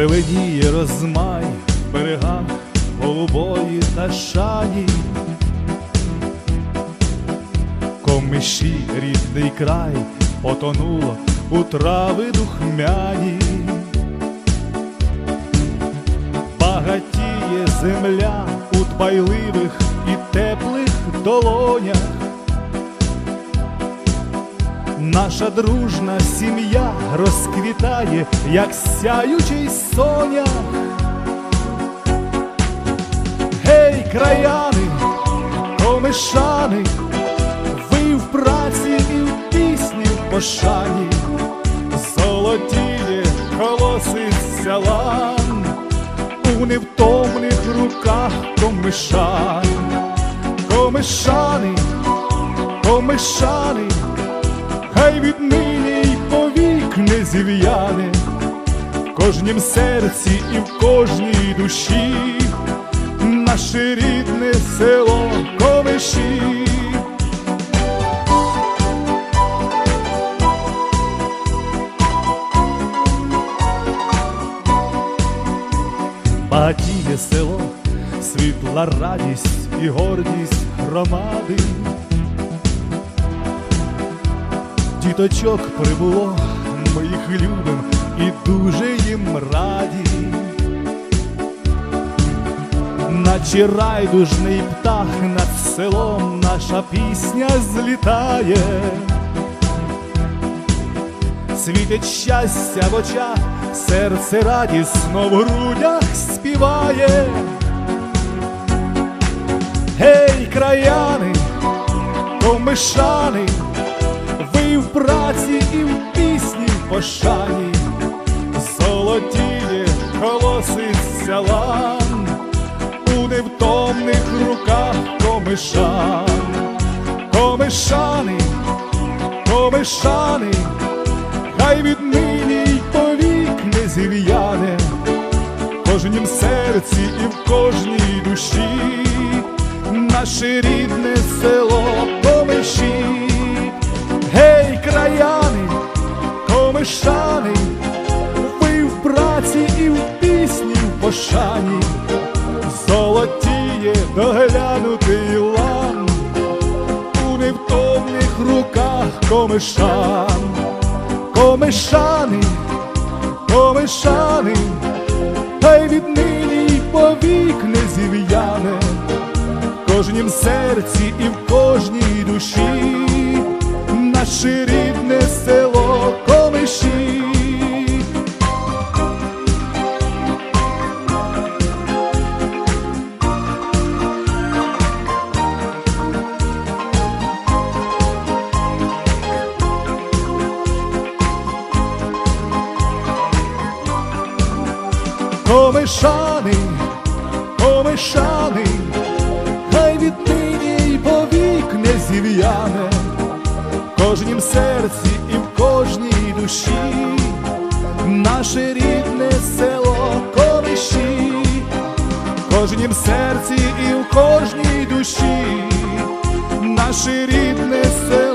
Зеленіє розмай в берегах голубої та шані. Комиші рідний край потонуло у трави духмяні. Багатіє земля у дбайливих і теплих долонях. Наша дружна сім'я розквітає, як сяючий сонях. Гей, краяни, комишани, ви в праці і в пісні в пошані, золотіє колоси селан, у невтомних руках комишан, комишани, комишани, хай віднині й повік не зів'яне, в кожнім серці і в кожній душі наше рідне село комиші. Багатіє село, світла радість і гордість громади. Діточок прибуло, ми їх любим і дуже їм раді. Наче райдужний птах над селом наша пісня злітає, світить щастя в очах, серце радісно в грудях співає. Гей, краяни, комишани, праці і в пісні пошані, золотіє колоси селан у невтомних руках комишан, комишани, комишани, хай віднині й повік не зів'яне, в кожнім серці і в кожній душі, наше рідне село в золотіє доглянутий лан у невтомних руках комишан, комишани, комишани, хай віднині й повік не зів'яне, в кожнім серці і в кожній Комишани, комишани, хай віднині й повік не зів'яне, в кожнім серці і в кожній душі, наше рідне село комиші, кожнім серці і в кожній душі, наше рідне село.